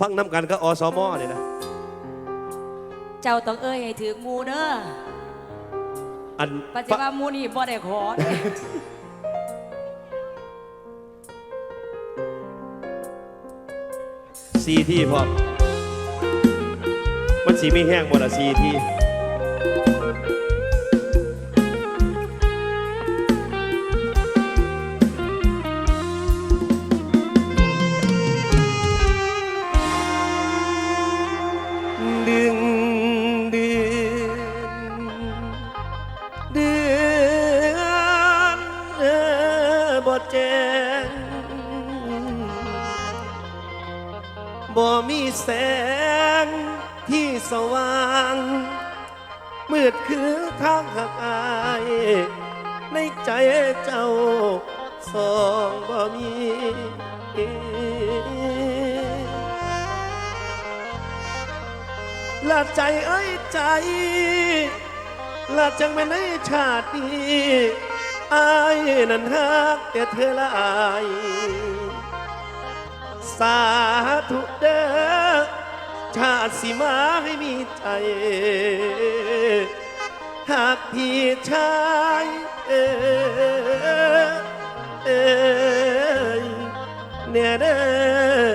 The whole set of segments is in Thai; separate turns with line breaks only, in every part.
ฟังน้ำกันก็อสมนี่นะ
เจ้าต้องเอ้ยให้ถือหมูเด้อ
อัน
ปัจจุบันหมูนี่บ่ได้ขอเด้อ
ซีที่พร้อมมันสีไม่แห้งหมดละซีที่ แจงบ่มีแสงที่สว่าง มืดคือทางหักอาย ในใจเจ้าสองบ่มีละใจเอ้ยใจละจังไม่ในชาตินี้ อายนั้นฮักแต่เธอละอาย สาธุเด้อชาติสิมาให้มีใจ หากพี่ชายเอ้ยเอเนี่ยเด้อ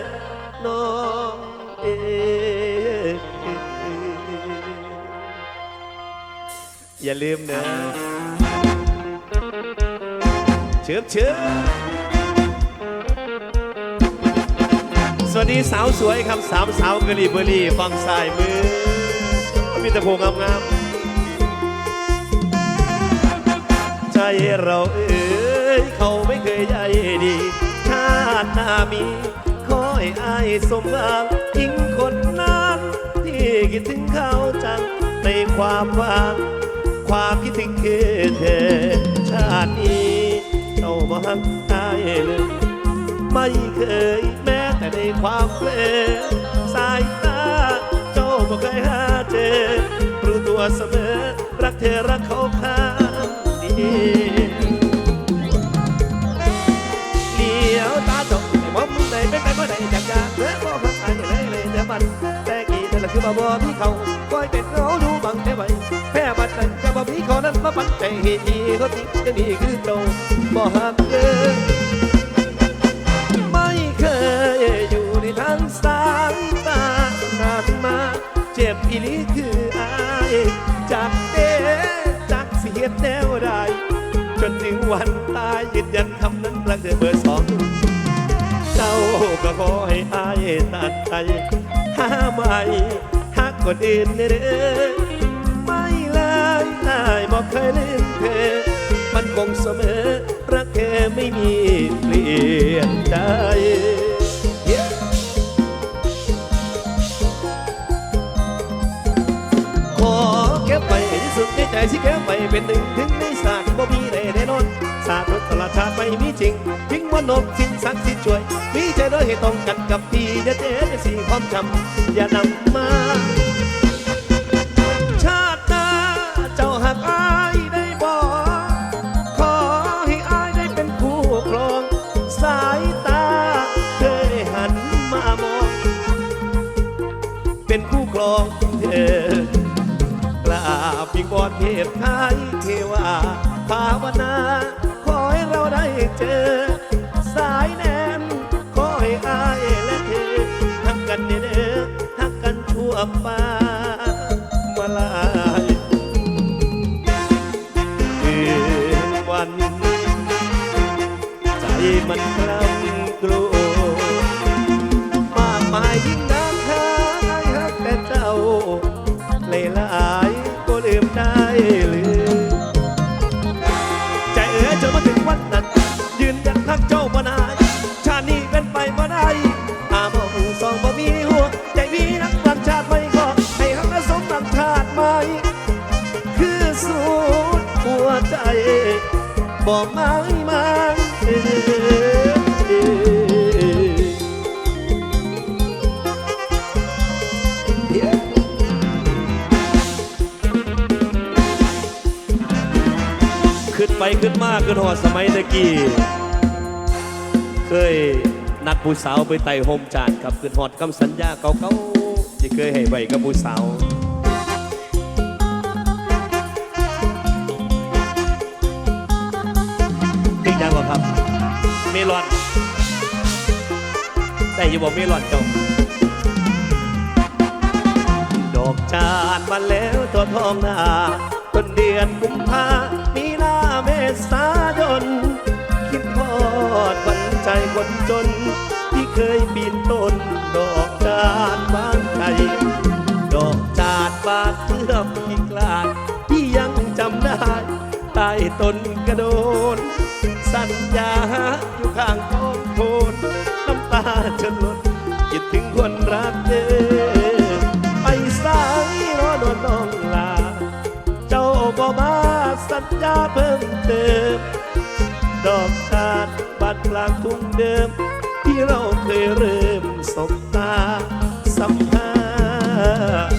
น้องเอ้ยอย่าลืมนะ เชิบเชิบสวัสดีสาวสวยครับสามสาวกะหรี่เบอรี่ฟังสายมือ มีแต่โพงงามๆใจเราเอ้ยเขาไม่เคยใยดี ชาติหน้ามีขอให้อายสมหวังทิ้งคนนั้นที่คิดถึงเขาจังในความว่างความคิดถึงคือเธอชาตินี้ บ่หักอายเลยไม่เคยแม้แต่ในความเพลสายตาเจ้าบ่เคยหาเจอรู้ตัวเสมอ รักเธอรักเขาข้างเดียวเลี้ยวตาจบมองมุมไหนเป็นไปบ่ได้อยากจะเมื่อบ่พักอายเลยเลยเดี๋ยวมันแต่กี่แต่ละคือบ่บ่มีเขา คอยเป็นเขาดูบังแต่ไว้แพ้บัดนั้นจะบ่มีเขานั้นมาปันใจเหตุที่เขาทิ้งจะนี่คือเจ้าบ่หักเลยไม่เคยอยู่ในทางสายตานานมาเจ็บอีลีคืออายจากเด้จากเสียแนวใดจนถึงวันตายยืนยันคำนั้นรักเธอเบอร์สองเจ้าก็ขอให้อายตัดใจหาไม่ คนอื่นเด้อไม่เลยอายบอกเคยลืมเธอ มันคงเสมอรักเธอไม่มีเปลี่ยนใจขอเก็บไปให้ที่สุดในใจที่เก็บไปเป็นหนึ่งถึงในศาสตร์บ่มีใดแน่นอนศาสตร์ตลาดชาติไม่มีจริงทิ้งวันนกสิ่งศักสิทธิ์ช่วยมีใจโดยให้ต้องกันกับพี่อย่าเจ๊จะสี่ความจำอย่านำมา บอนเทพไทยเทวาภาวนา ขอให้เราได้เจอ สายแนมขอให้อายและเธอทักกันเด้อทักกันชั่วฟ้ามาลายคืนวัน ใจมันกล้ำ สมัยตะกี้ เคยนัดผู้สาวไปไต่โฮมจานครับคืนหอดคำสัญญาเก่าๆที่เคยให้ไว้กับผู้สาวติดยังบ่ครับ เมลอนแต่อยู่บอกเมลอนจ้าดอกจานมาแล้วตัวทองหน้าต้นเดือนกุมภามีนาเมษา น คิดทอดฝันใจคนจน ที่เคยปีนต้น ดอกจานบานใจ ดอกจานบานเทือบที่กลาดที่ยังจำได้ใต้ต้นกระโดน สัญญาอยู่ข้างท้องโทนน้ำตาจะหล่นคิดถึงคนรักเธอไปสายรอดวนน้องลา เจ้าบ่มาสัญญาเพิ่มเติม ดอกจานบานกลางทุ่งเดิม ที่เราเคยเริ่มสบตาสัมผัส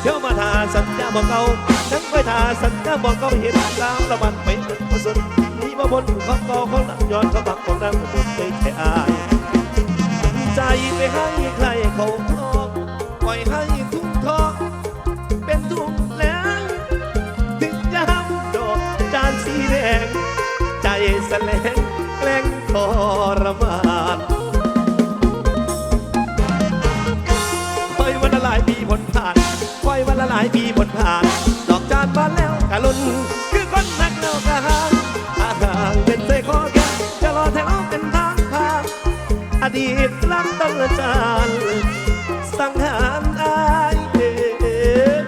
เที่ยวมาทาสัญญาบอกเก่าทั้งไปทาสัญญาบอกเก่าเห็นลาวละมันไปมาสนนี่มาบนของเก่าของหลังย้อนเขาบักของนั่งบนไปแค่อาย ใจไปให้ใครเขา รมานคอยวันละหลายปีผลผ่านคอยวันละหลายปีผลผ่าน ดอกจานบานแล้วกะลุนคือคนนักเล่ากะหางอาทางเป็นใจคอแกจะรอแถวเป็นทางผ่านอดีตรักต้องจานสังหารอายเอ่ย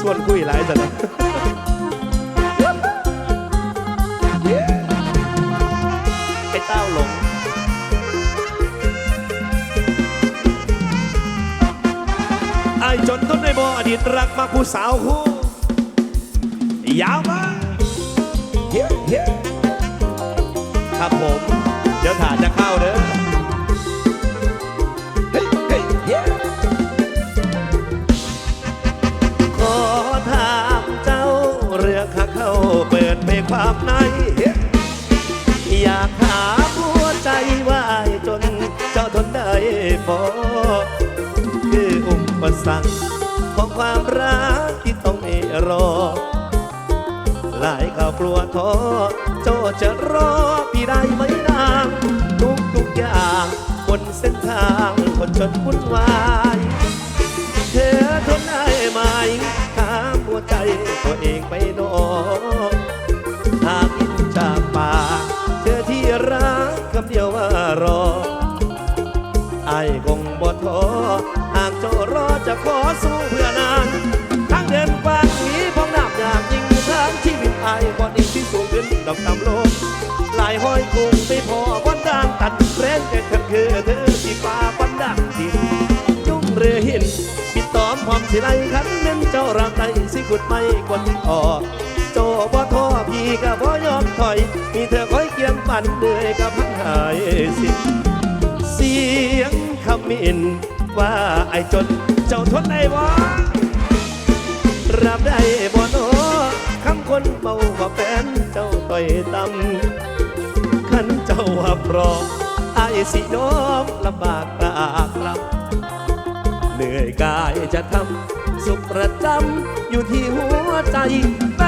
ส่วนคุยหลายแต่ละ เต้าหลงไอ้จนทนในบ่อดีตรักมาผู้สาวคู่ยาวมาเฮ้เฮ้ครับผม เดี๋ยวถ่านจะเข้าเด้อเรือข้าเข้าเปิดเผยความในอยาก จนเจ้าทนได้บ่คืออุปสรรคของความรักที่ต้องให้รอ หลายข่าวกลัวท้อโจจะรอพี่ได้ไหมนางทุกทุกอย่างบนเส้นทางคนจนวุ่นวายเธอทนได้ไหมถามหัวใจตัวเองไปนอห รอไอ้คงบ่ท้อหากเจ้ารอจะขอสู้เพื่อนานทางเดินกว้างนี้พองน้ำอยากยิ่งทางชีวิตไอ้บ่นิ่งที่สูงขึ้นดอกตำโลกหลายห้อยกุ้งไปพอวันดางตัดแรงแต่ฉันคือเธอที่ป่าปันดักดินยุ่งเรือหินปิดตอมพร้อมสิไลขันเน้นเจ้ารักใดสิขุดไม่กดออกโจบ่ท้อพี่ก็บ่ยอมถอยมีเธอคอย พันเดือยกับพันหายสิเสียงคำมินว่าไอ้จนเจ้าทนได้บ่รับได้บ่โนคำคนเมาว่าแฟนเจ้าต่อยตำขันเจ้าว่าพร้อมไอ้สิยอมลำบากตากลำเหนื่อยกายจะทำสุขประจำอยู่ที่หัวใจแ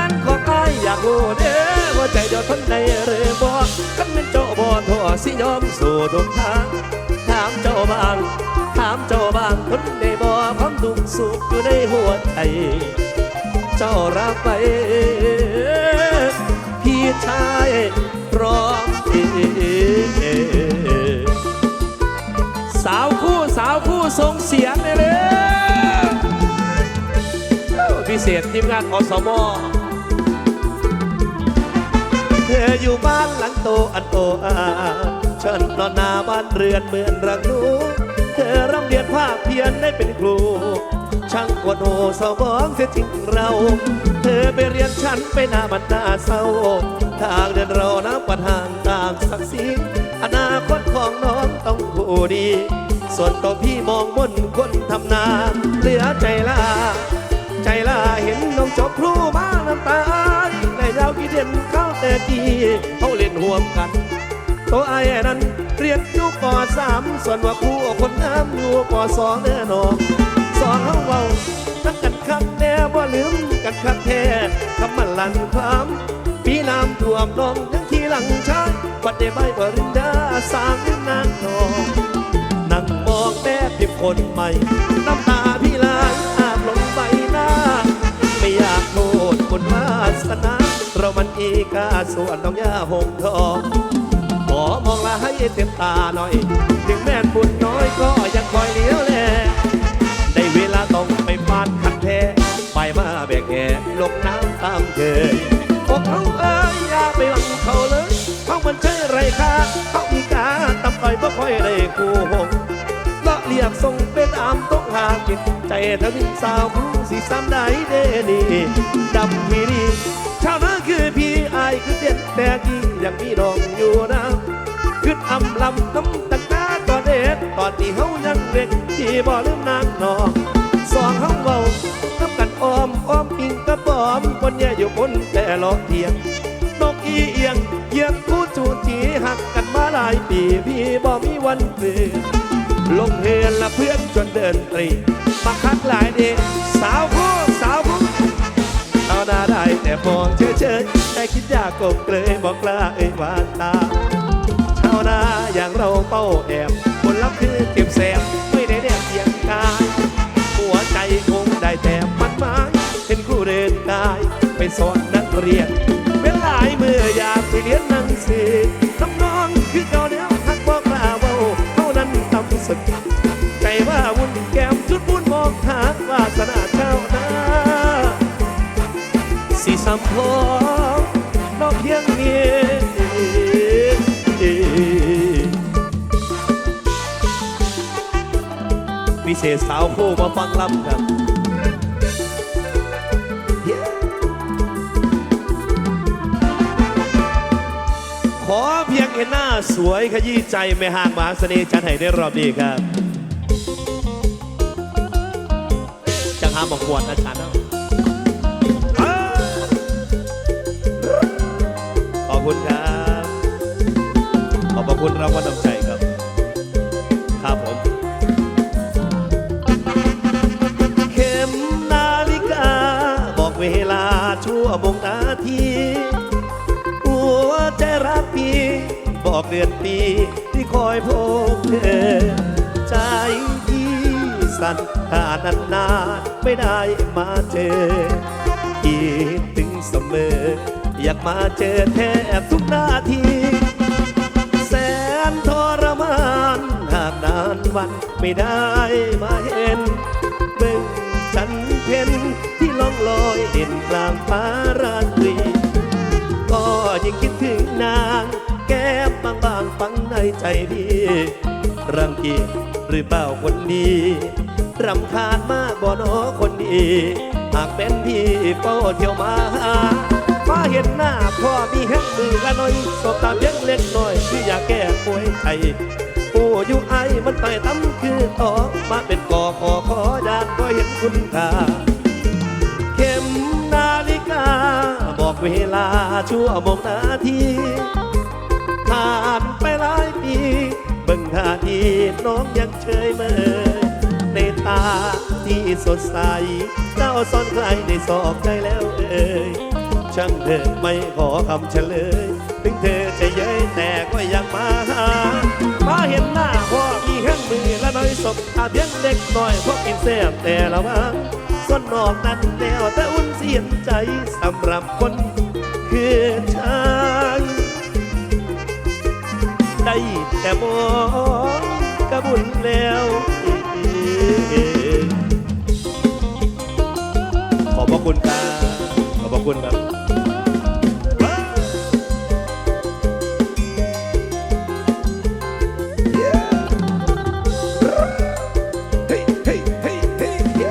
อยากรู้เด้อว่าใจเดียวทนได้หรือบ่คันเป็นเจ้าบ่ทอสิยอมสู่ทุกทาง ถามเจ้าบ้าง ถามเจ้าบ้างคนได้บ่ความทุกสุขอยู่ในหัวใจ เจ้ารับไป พี่ชายพร้อมเอสาวคู่สาวคู่ทรงเสียงเลยเลยพิเศษทีมงานอสมเโตอันโออาฉันนอนหน้าบ้านเรือนเหมือนรักหนูเธอร่ำเรียนภาคเพียนได้เป็นครู ช่างกวดโอสาวบองเสียจริงเรา เธอไปเรียนฉันไปหน้าบันดาเศร้า ทางเดินเรานับวันห่างต่างศักดิ์ศรีอนาคตของน้องต้องผู้ดี ส่วนตัวพี่มองมนคนทำนาเหลือใจลาใจลาเห็นน้องจบครูมาน้ำตาในดาวกี่เด่นเข้าแต่กี้เขา วมกันตัวไอ้นั้นเรียนอยู่ปสามส่วนว่าครูคนน้ำอยู่ปสองแน่นอนสอนเขาเว้านักกันคักแน่บ่ลืมกันคักแท้คำมันลันความปีน้ำท่วมนองทั้งที่หลังชายบัดได้ใบบรินดาสร้างนางทองนั่งมองแม่พิมคนใหม่น้ำตาพี่ลายอาบลงใบหน้าไม่อยากโทษคนวาสนา เรามันอีกาส่วนน้องย่าหงทองขอมองลาให้เต็มตาหน่อย ถึงแม่นบุญน้อยก็ยังคอยเลี้ยวแลได้เวลาต้องไปฟาดคันแท้ไปมาแบกแห่ลงน้ำตามเคยอกเขาเอ้ยอย่าไปหวังเขาเลยเขามันใช่ไรค่าเขาอีกาตำต่อยบ่ค่อยได้คู่หง ต้องหากินใจทวินสาวผู้สีซ้ำได้เดนี่ดำพีรีชาวนาคือพี่อายคือเด่นแต่กี้ยังมีน้องอยู่นะขึ้นอำลำน้ำตักตาตอนเด็กตอนที่เฮายังเด็กที่บ่ลืมนางนองสองเฮาเบาน้ำกันอ้อมอ้อมปิงกระปอมคนเนี่อยู่บนแต่ลอเทียงนกอีเอียงเยียงผู้จูจีหักกันมาหลายปีพี่บ่มีวันเปลี่ยน ลงเฮือนละเพื่อนจนเดินตรีมาคักหลายเดกสาวผู้สาวผู้เอาหน้าได้แต่มองเฉยๆแต่คิดอยากกบเกลยบอกกล้าเอ่ยวาตาชาวนาอย่างเราเป้าแอบผลลัพธ์คือเก็บแสบไม่ได้แนบเพียงกายหัวใจคงได้แต่มันหมายเห็นครูเดินกายไปสอนนักเรียน สนาชานาสีสัมพองนอกเพียงเนี้พิเศษสาวคู่มาฟังลำครับขอเพียงเห็นหน้าสวยขยี้ใจไม่ห่างมหาเสน่ห์จันให้ได้รอบนี้ครับ หาบอกมวนนะฉันเนาขอบคุณครับ ขอบพระคุณรางวัลน้ำใจครับ ครับผม เข็มนาฬิกา บอกเวลาชั่วโมงนาทีหัวใจรักพี่ บอกเดือนปีที่คอยพบเธอใจ สั่นถ้านานนานๆไม่ได้มาเจอคิดถึงเสมอ อยากมาเจอแทบทุกนาที แสนทรมานหากนานวันไม่ได้มาเห็นเบิ่งฉันเพ็นที่ล่องลอยเห็นกลางฟ้าราตรีก็ยังคิดถึงนางแก้มบางบางๆฝังในใจพี่รังเกียจหรือเปล่าคนดี รำคาญมากบ่นอคนดีหากเป็นพี่เฝ้าเที่ยวมาหาเห็นหน้าพ่อมีแห้งมือกันหน่อยสบตาเพียงเล็กน้อยคืออยากแก้ป่วยไทยผู้อยู่ไอมันต่อยตั้มคือตอกมาเป็นกอขอขอดานก็เห็นคุณค่าเข็มนาฬิกา บอกเวลาชั่วโมงนาทีผ่านไปหลายปีเบิ่งท่าทีน้องยังเฉยเมย ตาที่สดใส เจ้าซ่อนใครในสอบใจแล้วเอ่ยช่างเธอไม่ขอคำเฉลย ถึงเธอจะเย้ยแต่ก็ยังมาหามาเห็นหน้าพ่อมีแข้งมือและน้อยศพอาเพียงเล็กน้อยพวกกินแซ่บแต่ละวันส่วนนอกนั้นแล้วแต่อุ่นเสียนใจสำหรับคนคือฉันได้แต่มองกระบุญแล้ว คุณครับ ขอบพระคุณครับเฮ้ยเฮ้ยเฮ้ยเฮ้ยเฮ้ย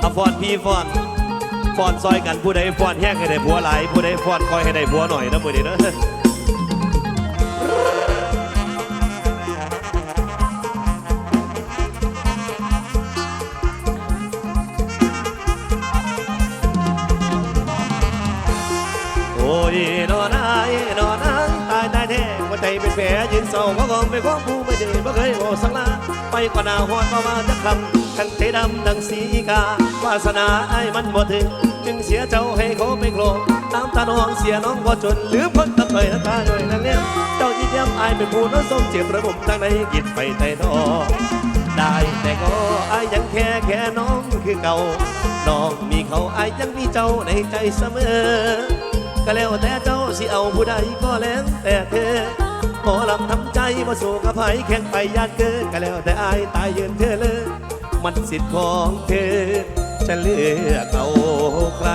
เอาฟอนพี่ฟอน ฟ้อนซอยกันผู้ใดฟ้อนแห้งให้ได้ผัวหลายผู้ใดฟ้อนคอยให้ได้ผัวหน่อยนะมื้อนี้เนาะโอ้ยนอนายนอนนางตายตายแท้หัวใจเป็นแผลยืนเศร้าก็กองไปของผู้ไม่ดีบ่เคยโอ้สังลาไปกว่าหน้าฮอดบ่มาจะกคำทั้งใจดำดังสีกา วาสนาไอ้มันบ่ถึง จึงเสียเจ้าให้เขาไปโกรธตามตาน้องเสียน้องบ่จนหรือพ้นตะเคยตาโดยนั่นเลี้ยเจ้าที่เยี่ยมอายเป็นผู้น้องส้มเจ็บระบบทางในกิดไปไต่ทอได้แต่ก็อายยังแค่แค่น้องคือเก่าน้องมีเขาอายยังมีเจ้าในใจเสมอก็แล้วแต่เจ้าสิเอาผู้ใดก็แล้วแต่เธอหมอลำทำใจมาสู่กับไผแข่งไปยากเกินก็แล้วแต่อายตายยืนเธอเลยมันสิทธิ์ของเธอ จะเลือกเอาใคร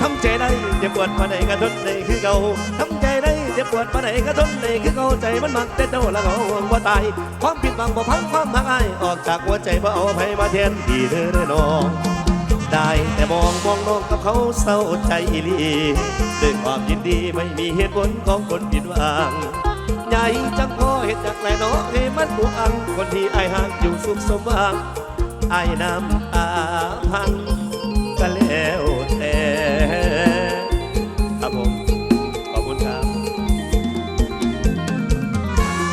ทำใจได้เจ็บปวดปานไหนก็ทนได้คือเก่าทำใจได้เจ็บปวดปานไหนก็ทนได้คือเก่าใจมันมักแต่เจ้าละเขาหวงว่าตายความผิดหวังบ่พังความหักอายออกจากหัวใจบ่เอาไผมาแทนที่เธอเด้อน้องได้แต่มองมองน้องกับเขาเศร้าใจอีหลีด้วยความยินดีไม่มีเหตุผลของคนผิดหวัง ใหญ่จังพอเหตุจากไหนน้องให้มันบุอัง คนที่ไอห่างอยู่สุขสมหวังอน้ำตาพังก็แล้วแต่ครับผมขอบคุณครับ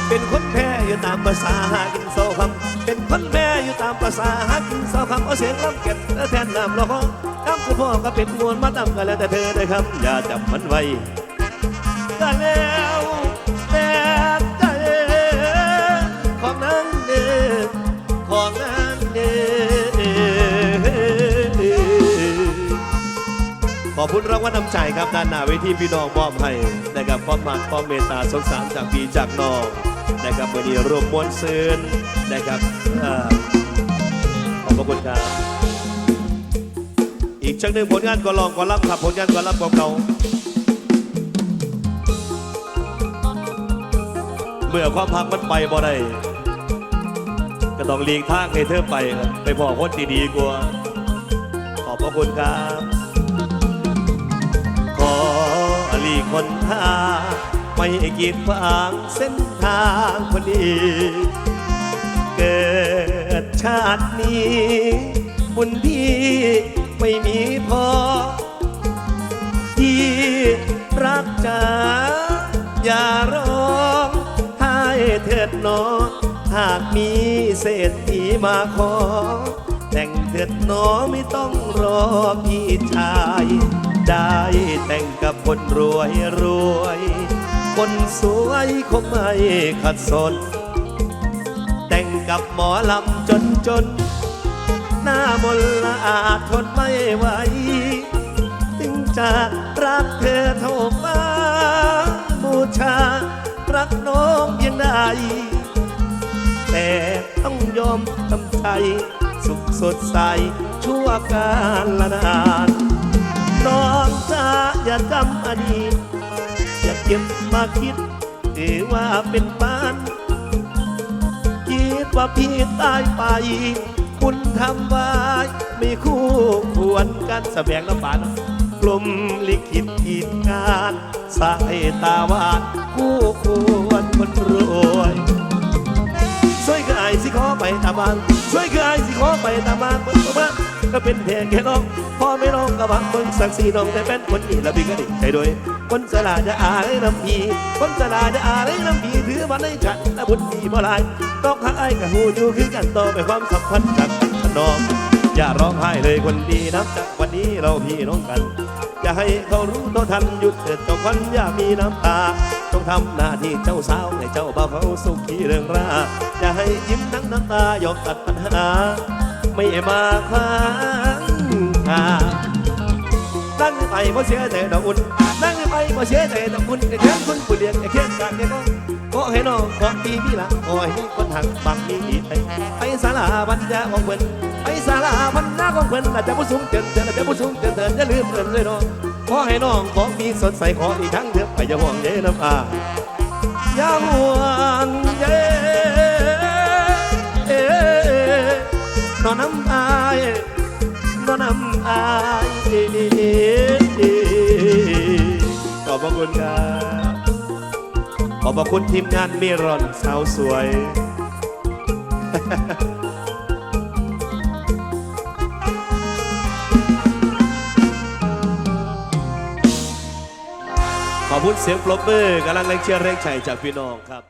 เป็นคนแพ้อยู่ตามภาษาหากินโซคำเป็นคนแพ้อยู่ตามภาษาหากินโซคำเอาเสียงลำเก็บแลแทนน้ำร้องคำคือพ่อก็เป็นมวลมาตำกันแล้วแต่เธอได้คำอย่าจับมันไว้ก็แล้ว ขอบคุณรางวัลน้ำใจครับด้านหน้าเวทีพี่น้องมอบให้นะครับความรักความเมตตาสงสารจากพี่จากน้องนะครับวันนี้รวมมวลซืนนะครับอขอบพระคุณครับอีกชักหนึ่งผลงานก็ลองก็รับครับผลงานก็รับของเขาเมื่อความพักมันไปบ่ได้ก็ต้องหลีกทางให้เธอไป ไปพอคนดีๆกว่าขอบพระคุณครับ หลีกคนทางไม่กีดขวางเส้นทางคนดีเกิดชาตินี้บุญพี่ไม่มีพอที่รักจ๋าอย่าร้องไห้เถิดนอหากมีเศรษฐีมาขอ แต่งเถิดหนอไม่ต้องรอพี่ชาย ได้แต่งกับคนรวยรวย คนสวยคงไม่ขัดสน แต่งกับหมอลำจนจน หน้ามนละอาจทนไม่ไหว ถึงจะรักเธอเท่าฟ้าบูชา รักน้องเพียงใดแต่ต้องยอมทำใจ สุขสดใสชั่วการละนานน้องจะอย่าจำอดีตอย่าเก็บมาคิดถือว่าเป็นปาน คิดว่าพี่ตายไป คุณทำไว้ไม่คู่ควรกันแสบงน้ำบานกลุ่มลิขิตทีมงานสางให้ตาวาดคู่ควรคนรวยช่วยคือไอ้สิขอไปตาบ้าน ช่วยคือไอสิขอไปตามบ้าเมื่อบ้านก็เป็นแทงแค่น้องพ่อไม่น้องก็บังเบิ่งสักสีน้องแต่เป็นคนนี้ละพี่ก็ดีใจด้วย คนสลาจะอายน้ำพีคนสลาจะอายน้ำพีถือมาในฉันและบุญดีบ่หลายต้องหักไอ้กับหูอยู่คือกันต่อไปความสัมพันธ์จากกันน้องอย่าร้องไห้เลยคนดีนับจากวันนี้เราพี่น้องกัน อย่าให้เขารู้เท่าทันหยุดเถิดเจ้าควันอย่ามีน้ำตา จงทำหน้าที่เจ้าสาวให้เจ้าบ่าวเขาสุขีเรื่องราอย่าให้ยิ้มทั้งน้ำตายอมตัดปัญหา ไม่มาคว้างหานั่งไปเพราะเสียใจดอกอุ่นนั่งไปเพราะเสียใจดอกอุ่นไอ้แค้นคุณผู้เลี้ยงไอ้แค้นจากไอ้น้องขอให้น้องขอปีพี่ละขอให้คนหักบังมีอีไปไปสาราบัญญาของเพิ่นไปสาราบัญญาของเพิ่นอาจจะผู้สูงเกินเกินอาจจะผู้สูงเกินเกินอย่าลืมเกินเลยน้อง ขอให้น้องของมีสดใสขออีกครั้งเถอะไปอย่าห่วงเย้น้ำอาอย่าห่วงเย้เอ๊ะนอนน้ำอายนอนน้ำอายขอบพระคุณครับขอบพระคุณทีมงานเมรอนสาวสวย
ข
อบคุณเสียงปรบมือกำลังแรงเชียร์แรงใจจากพี่น้องครับ